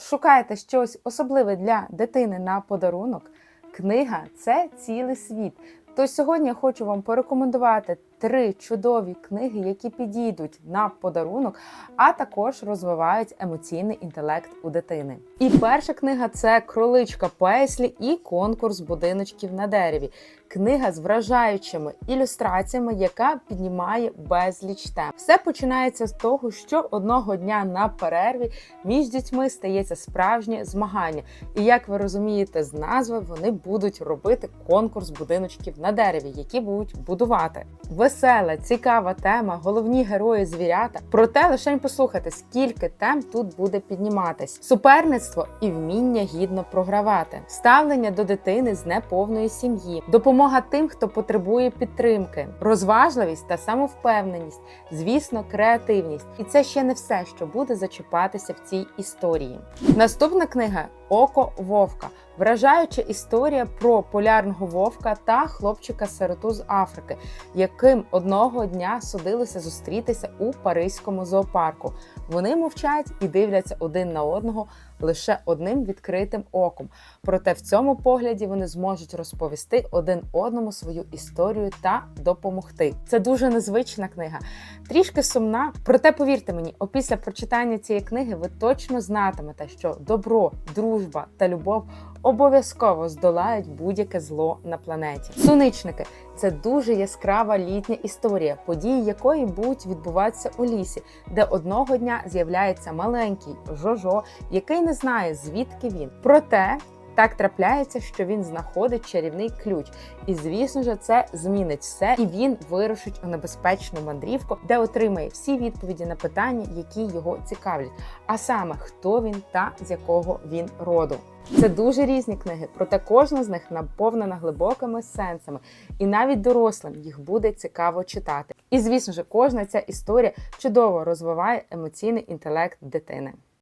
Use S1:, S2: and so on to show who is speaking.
S1: Шукаєте щось особливе для дитини на подарунок? Книга це цілий світ. Тож сьогодні я хочу вам порекомендувати три чудові книги, які підійдуть на подарунок, а також розвивають емоційний інтелект у дитини. І перша книга це Кроличка Песлі і конкурс будиночків на дереві. Книга з вражаючими ілюстраціями, яка піднімає безліч тем. Все починається з того, що одного дня на перерві між дітьми стається справжнє змагання. І як ви розумієте з назви, вони будуть робити конкурс будиночків на дереві, які будуть будувати. Весела, цікава тема, головні герої звірята. Проте лише послухайте, скільки тем тут буде підніматись: суперництво і вміння гідно програвати, ставлення до дитини з неповної сім'ї, допомога тим, хто потребує підтримки, розважливість та самовпевненість, звісно, креативність. І це ще не все, що буде зачіпатися в цій історії. Наступна книга Око Вовка. Вражаюча історія про полярного вовка та хлопчика-сироту з Африки, яким одного дня судилося зустрітися у паризькому зоопарку. Вони мовчать і дивляться один на одного лише одним відкритим оком. Проте в цьому погляді вони зможуть розповісти один одному свою історію та допомогти. Це дуже незвична книга, трішки сумна. Проте повірте мені, опісля прочитання цієї книги ви точно знатимете, що добро, дружба та любов обов'язково здолають будь-яке зло на планеті. Суничники це дуже яскрава літня історія, події якої будуть відбуватися у лісі, де одного дня з'являється маленький Жожо, який не знає звідки він. Проте так трапляється, що він знаходить чарівний ключ, і звісно ж, це змінить все, і він вирушить у небезпечну мандрівку, де отримає всі відповіді на питання, які його цікавлять. А саме хто він та з якого він роду. Це дуже різні книги, проте кожна з них наповнена глибокими сенсами, і навіть дорослим їх буде цікаво читати. І звісно ж, кожна ця історія чудово розвиває емоційний інтелект дитини.